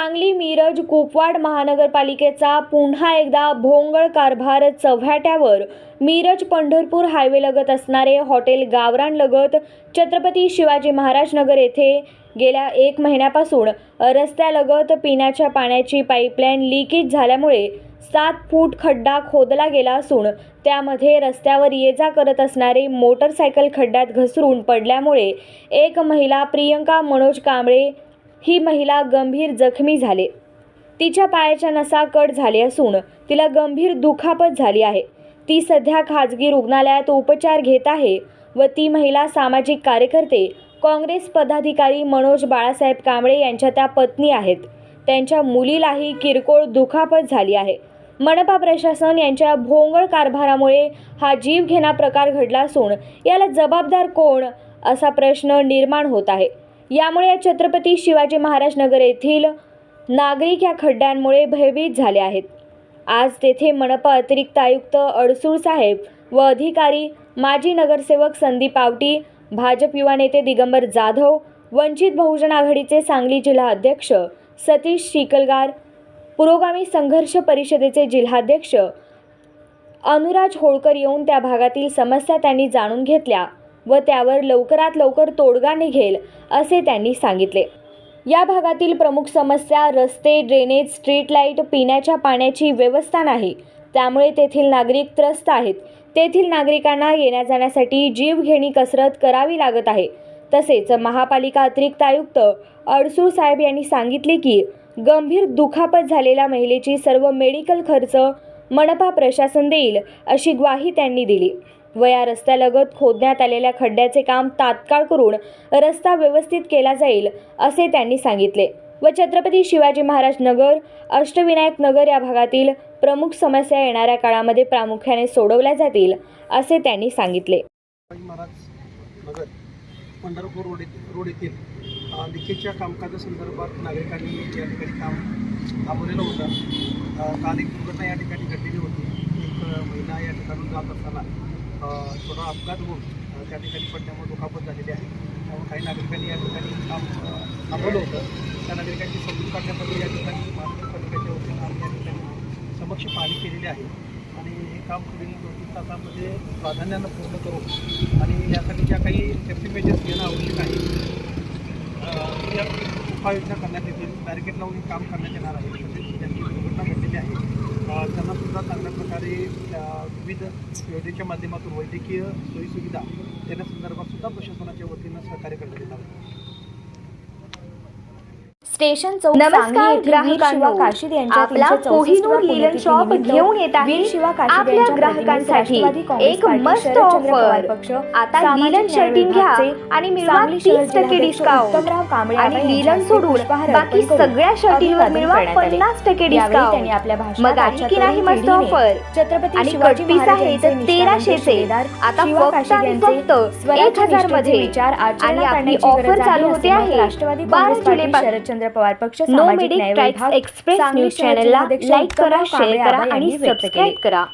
सांगली मिरज कुपवाड महानगरपालिकेचा पुन्हा एकदा भोंगळ कारभार चव्हाट्यावर. मिरज पंढरपूर हायवेलगत असणारे हॉटेल गावरानलगत छत्रपती शिवाजी महाराज नगर येथे गेल्या एक महिन्यापासून रस्त्यालगत पिण्याच्या पाण्याची पाईपलाईन लिकेज झाल्यामुळे सात फूट खड्डा खोदला गेला असून त्यामध्ये रस्त्यावर ये जा करत असणारे मोटरसायकल खड्ड्यात घसरून पडल्यामुळे एक महिला प्रियंका मनोज कांबळे ही महिला गंभीर जखमी झाले. तिच्या पायाच्या नसा कट झाले असून तिला गंभीर दुखापत झाली आहे. ती सध्या खाजगी रुग्णालयात उपचार घेत आहे व ती महिला सामाजिक कार्यकर्ते काँग्रेस पदाधिकारी मनोज बाळासाहेब कांबळे यांच्या त्या पत्नी आहेत. त्यांच्या मुलीलाही किरकोळ दुखापत झाली आहे. मनपा प्रशासन यांच्या भोंगळ कारभारामुळे हा जीवघेणा प्रकार घडला असून याला जबाबदार कोण असा प्रश्न निर्माण होत आहे. यामुळे या छत्रपती शिवाजी महाराज नगर येथील नागरिक या खड्ड्यांमुळे भयभीत झाले आहेत. आज तेथे मनपा अतिरिक्त आयुक्त अडसूळ साहेब व अधिकारी माजी नगरसेवक संदीप आवटी भाजप युवा नेते दिगंबर जाधव वंचित बहुजन आघाडीचे सांगली जिल्हा अध्यक्ष सतीश शिकलगार पुरोगामी संघर्ष परिषदेचे जिल्हाध्यक्ष अनुराज होळकर येऊन त्या भागातील समस्या त्यांनी जाणून घेतल्या. व त्यावर लवकरात लवकर तोडगा निघेल असे त्यांनी सांगितले. या भागातील प्रमुख समस्या रस्ते ड्रेनेज स्ट्रीट लाइट पिण्याच्या पाण्याची व्यवस्था नाही. त्यामुळे तेथील नागरिक त्रस्त आहेत. तेथील नागरिकांना येण्या जाण्यासाठी जीवघेणी कसरत करावी लागत आहे. तसेच महापालिका अतिरिक्त आयुक्त अडसूळ साहेब यांनी सांगितले की गंभीर दुखापत झालेल्या महिलेची सर्व मेडिकल खर्च मनपा प्रशासन देईल अशी ग्वाही त्यांनी दिली. व या रस्त्यालगत खोदण्यात आलेल्या खड्ड्याचे काम तात्काळ करून रस्ता व्यवस्थित केला जाईल असे त्यांनी सांगितले. व छत्रपती शिवाजी महाराज नगर अष्टविनायक नगर या भागातील प्रमुख समस्या येणाऱ्या काळामध्ये प्रामुख्याने सोडवल्या जातील असे त्यांनी सांगितले. पंढरपूर रोड रोड येथील अ, लिकेजच्या कामकाजासंदर्भात नागरिकांनी या ठिकाणी काम थांबवलेलं होतं. काल एक दुर्घटना या ठिकाणी घडलेली होती. एक महिला या ठिकाणून जात असताना थोडा अपघात होऊन त्या ठिकाणी पडल्यामुळे दुखापत झालेली आहे. त्यामुळे काही नागरिकांनी या ठिकाणी काम थांबवलं होतं. त्या नागरिकांची समजून काढण्यासाठी या ठिकाणी महानगरपालिकेच्या वतीनं आम्ही या ठिकाणी समक्ष पाहणी केलेली आहे. आणि हे काम पुढील दोन तीन तासामध्ये प्राधान्यानं पूर्ण करू. आणि यासाठी ज्या काही सेफ्टी मेजर्स घेणं आवश्यक आहे उपाययोजना करण्यात येतील. बॅरिकेड लावून काम करण्यात येणार आहे तसेच ज्यांची दुर्घटना घडलेली आहे अं, त्यांना सुद्धा चांगल्या प्रकारे विविध योजनेच्या माध्यमातून वैद्यकीय सोयीसुविधा देण्यासंदर्भात सुद्धा प्रशासनाच्या वतीनं सहकार्य करण्यात येणार आहे. स्टेशन चौक नमस्कार, ग्राहकांनो. काशीद यांच्या आपला 364 कोहिनूर लिलन शॉप घेऊन येत आहे आपल्या ग्राहकांसाठी एक मस्त ऑफर. आता लिलन शर्टिंग घ्या आणि मिळवा तीस टक्के डिस्काउंट आणि लिलन सोडून बाकी सगळ्या अभिवादन मिळवा. पन्नास टक्के डिस्काउंट आपल्या भाषणात मग आजच्या की नाही मस्त ऑफर छत्रपती आणि शिवाजी महाराज आहे तर तेराशेचे शिलेदार आता फक्त काशीद आणि फक्त एक हजारमध्ये आणि आपली ऑफर आहे चालू होते आहे राष्ट्रवादी बारा काँग्रेस जुलै पार्टी, शरदचंद्र पवार पक्ष नो सामाजिक न्याय विभाग एक्सप्रेस न्यूज चॅनलला लाईक करा शेअर करा आणि सबस्क्राईब. करा